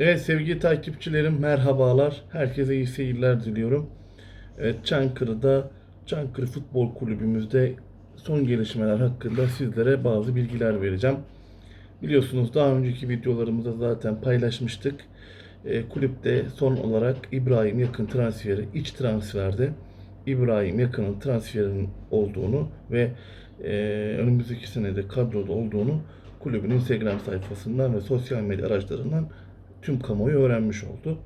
Evet sevgili takipçilerim merhabalar. Herkese iyi seyirler diliyorum. Evet Çankırı'da Çankırı Futbol Kulübümüzde son gelişmeler hakkında sizlere bazı bilgiler vereceğim. Biliyorsunuz daha önceki videolarımızda zaten paylaşmıştık. E, kulüpte son olarak İbrahim Yakın transferi iç transferde İbrahim Yakın'ın transferinin olduğunu ve e, önümüzdeki senede kadroda olduğunu kulübün Instagram sayfasından ve sosyal medya araçlarından tüm kamuoyu öğrenmiş oldu.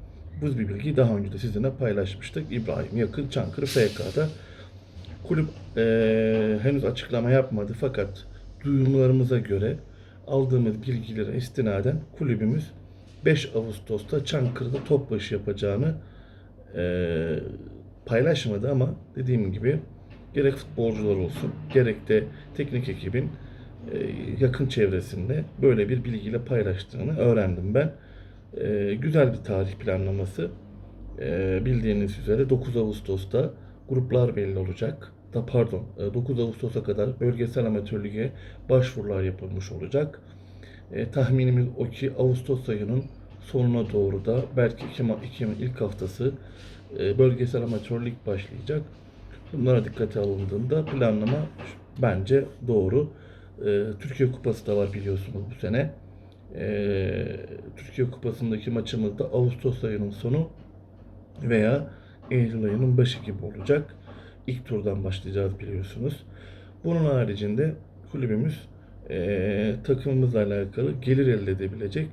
Bu bir bilgiyi daha önce de sizinle paylaşmıştık. İbrahim Yakın Çankırı FK'da. Kulüp eee, henüz açıklama yapmadı fakat duyumlarımıza göre aldığımız bilgilere istinaden kulübümüz 5 Ağustos'ta Çankırı'da topbaşı yapacağını eee, paylaşmadı ama dediğim gibi gerek futbolcular olsun gerek de teknik ekibin eee, yakın çevresinde böyle bir bilgiyle paylaştığını öğrendim ben. Eee, güzel bir tarih planlaması. Eee, bildiğiniz üzere 9 Ağustos'ta gruplar belli olacak. Da pardon, e, 9 Ağustos'a kadar bölgesel amatör lige başvurular yapılmış olacak. E, tahminimiz o ki Ağustos ayının sonuna doğru da belki Ekim, ilk haftası e, bölgesel amatör lig başlayacak. Bunlara dikkate alındığında planlama bence doğru. E, Türkiye Kupası da var biliyorsunuz bu sene. E, Türkiye Kupası'ndaki maçımız da Ağustos ayının sonu veya Eylül ayının başı gibi olacak. İlk turdan başlayacağız biliyorsunuz. Bunun haricinde kulübümüz eee takımımızla alakalı gelir elde edebilecek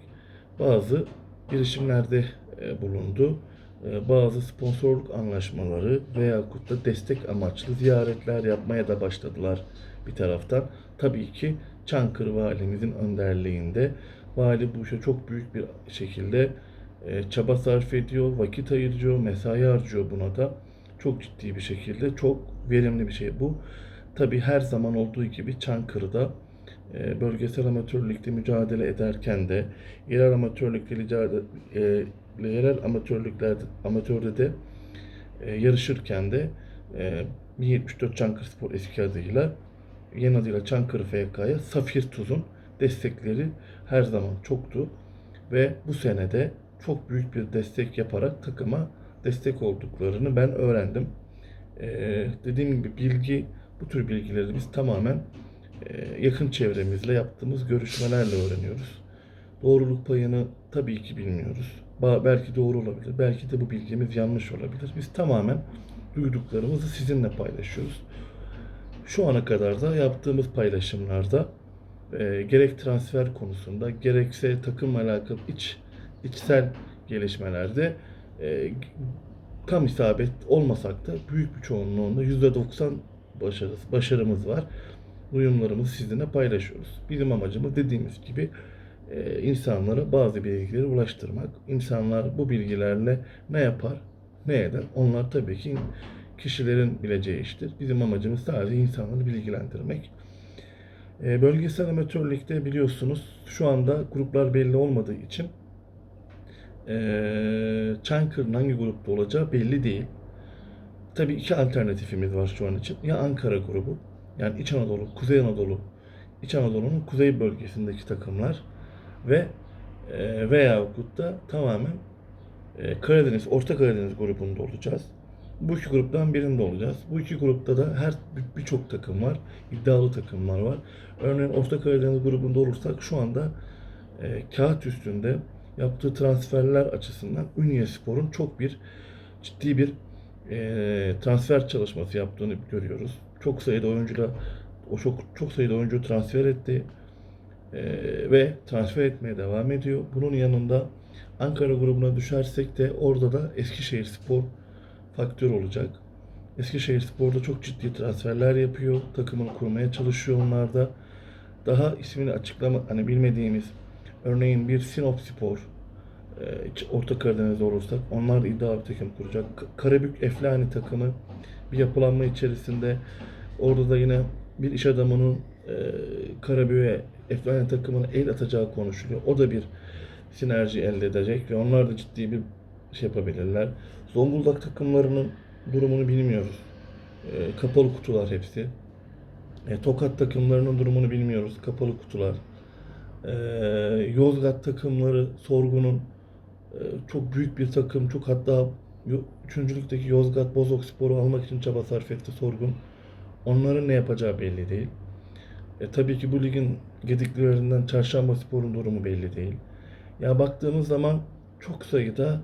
bazı girişimlerde e, bulundu. Bazı sponsorluk anlaşmaları veya da destek amaçlı ziyaretler yapmaya da başladılar bir taraftan. Tabii ki Çankırı Valimizin önderliğinde vali bu işe çok büyük bir şekilde e, çaba sarf ediyor, vakit ayırıyor, mesai harcıyor buna da. Çok ciddi bir şekilde çok verimli bir şey bu. Tabii her zaman olduğu gibi Çankırı'da e, bölgesel amatör ligde mücadele ederken de yerel amatör ligde mücadele, e, yerel amatörlüklerde amatörde de e, yarışırken de e, 174 Çankırı Spor eski adıyla yeni adıyla Çankırı FK'ya Safir Tuz'un destekleri her zaman çoktu ve bu senede çok büyük bir destek yaparak takıma destek olduklarını ben öğrendim. Ee, dediğim gibi bilgi, bu tür bilgileri biz tamamen e, yakın çevremizle yaptığımız görüşmelerle öğreniyoruz. Doğruluk payını tabii ki bilmiyoruz. Ba- belki doğru olabilir, belki de bu bilgimiz yanlış olabilir. Biz tamamen duyduklarımızı sizinle paylaşıyoruz. Şu ana kadar da yaptığımız paylaşımlarda e, gerek transfer konusunda gerekse takımla alakalı iç içsel gelişmelerde e, tam isabet olmasak da büyük bir çoğunluğunda %90 başarısı, başarımız var. Duyumlarımızı sizinle paylaşıyoruz. Bizim amacımız dediğimiz gibi e, insanlara bazı bilgileri ulaştırmak. İnsanlar bu bilgilerle ne yapar, ne eder? Onlar tabii ki kişilerin bileceği iştir. Bizim amacımız sadece insanları bilgilendirmek. E, bölgesel amatör biliyorsunuz şu anda gruplar belli olmadığı için e, Çankırı'nın hangi grupta olacağı belli değil. Tabii iki alternatifimiz var şu an için. Ya Ankara grubu, yani İç Anadolu, Kuzey Anadolu, İç Anadolu'nun kuzey bölgesindeki takımlar ve e, veyahut da tamamen Karadeniz, Orta Karadeniz grubunda olacağız. Bu iki gruptan birinde olacağız. Bu iki grupta da her bir- birçok takım var. iddialı takımlar var. Örneğin Orta Karadeniz grubunda olursak şu anda e, kağıt üstünde yaptığı transferler açısından Ünye Spor'un çok bir ciddi bir e, transfer çalışması yaptığını görüyoruz. Çok sayıda oyuncuyla o çok çok sayıda oyuncu transfer etti E, ve transfer etmeye devam ediyor. Bunun yanında Ankara grubuna düşersek de orada da Eskişehir Spor faktör olacak. Eskişehir Spor'da çok ciddi transferler yapıyor. Takımını kurmaya çalışıyor onlar da. Daha ismini açıklama hani bilmediğimiz örneğin bir Sinop Spor e, Orta Karadeniz'de olursak onlar iddia bir takım kuracak. Karabük Eflani takımı bir yapılanma içerisinde orada da yine bir iş adamının e, Karabük'e Eflani takımına el atacağı konuşuluyor. O da bir sinerji elde edecek ve onlar da ciddi bir şey yapabilirler. Zonguldak takımlarının durumunu bilmiyoruz. E, kapalı kutular hepsi. E, Tokat takımlarının durumunu bilmiyoruz. Kapalı kutular. E, Yozgat takımları sorgunun e, çok büyük bir takım, çok hatta üçüncülükteki Yozgat Bozok Spor'u almak için çaba sarf etti Sorgun. Onların ne yapacağı belli değil. E, tabii ki bu ligin gediklilerinden Çarşamba Spor'un durumu belli değil. Ya baktığımız zaman çok sayıda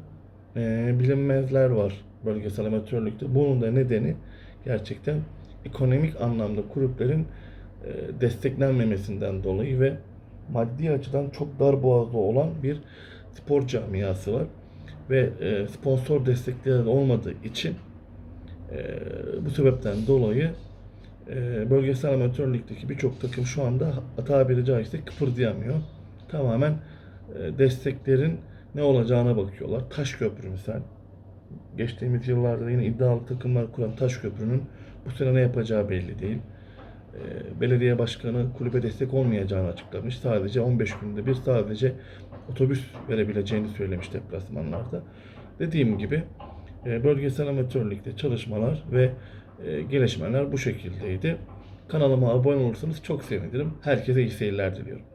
e, bilinmezler var bölgesel amatörlükte. Bunun da nedeni gerçekten ekonomik anlamda kulüplerin e, desteklenmemesinden dolayı ve maddi açıdan çok dar boğazlı olan bir spor camiası var. Ve e, sponsor destekleri de olmadığı için e, bu sebepten dolayı e, bölgesel amatör ligdeki birçok takım şu anda tabiri caizse kıpırdayamıyor. Tamamen e, desteklerin ne olacağına bakıyorlar. Taşköprü misal. Geçtiğimiz yıllarda yine iddialı takımlar kuran Taşköprü'nün bu sene ne yapacağı belli değil. E, belediye başkanı kulübe destek olmayacağını açıklamış. Sadece 15 günde bir sadece otobüs verebileceğini söylemiş deplasmanlarda. Dediğim gibi e, bölgesel amatör ligde çalışmalar ve e, gelişmeler bu şekildeydi. Kanalıma abone olursanız çok sevinirim. Herkese iyi seyirler diliyorum.